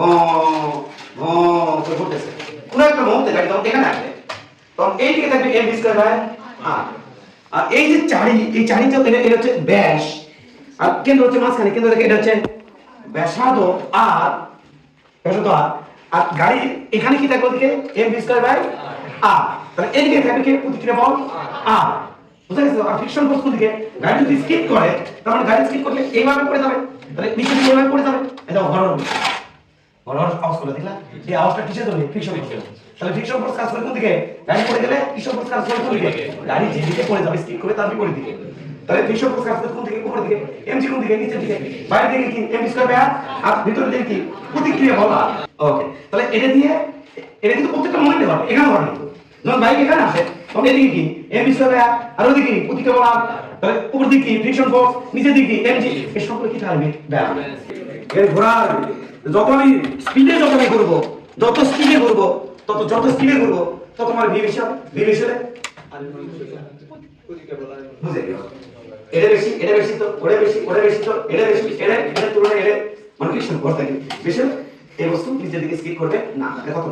ও ও তো ঘুরতেছে কোনো একটা মুহূর্তে গাড়ি তখন এখানে আসবে, তখন এই থাকবে এম স্কয়ার বাই আর এই যে চারি, এই চারিটা এটা এটা হচ্ছে ব্যাস। আর কেন্দ্র হচ্ছে মাঝখানে, কেন্দ্র থেকে এটা হচ্ছে ব্যাসার্ধ আর ব্যাসার্ধ আর আর গাড়ি এখানে কি থাকবে ওদিকে? এম স্কয়ার বাই আর তাহলে এদিকে থাকবে কি? প্রতিক্রিয়া বল আর বুঝা গেছে আর ফ্রিকশন ফোর্স কোন দিকে গাড়ি যদি স্কিপ করে মানে গাড়ি স্কিপ করলে এইভাবে পড়ে যাবে। তাহলে নিচে এইভাবে পড়ে যাবে। এটা ঘরর ঘরর আওয়াজ করে দিলা? এই আওয়াজটা কিসের জন্য? ফ্রিকশন ফোর্স তাহলে ফ্রিকশন ফোর্স কাজ করে কোন দিকে? গাড়ি পড়ে গেলে ফ্রিকশন ফোর্স কাজ করে কোন দিকে? গাড়ি যেদিকে পড়ে যাবে স্কিপ করে তার বিপরীত দিকে। তাহলে ফ্রিকশন ফোর্স কাজ করে কোন দিকে? উপরের দিকে। এমজি কোন দিকে? নিচের দিকে। বাইরে দিকে কি? এম স্কয়ার বাই আর ভিতরে দিকে কি? প্রতিক্রিয়া বল। ওকে। তাহলে এটা দিয়ে এটা কিন্তু প্রত্যেকটা মোমেন্টে হবে এখানে হবে যখন বাইক এখানে আসে তখন এদিকে কি? এম স্কয়ার বাই আর ওদিকে প্রতিক্রিয়া বল। তাহলে উপর দিকে ফ্রিকশন ফোর্স। নিচের দিকে এমজি। এই সবগুলো কি থাকবে ব্যালেন্স এর যখনই স্পিডে যখনই ঘুরবো, যত স্পিডে ঘুরবো, তত যত স্পিডে ঘুরবো, তত আমার বুঝে গেল? এটা বেশি এটা বেশি তো ওটা বেশি ওটা বেশি তো এটা বেশি এটা এটা তুলনায় এটা মানে করতে এই বস্তু নিজের দিকে স্কিপ করবে না, এটা কত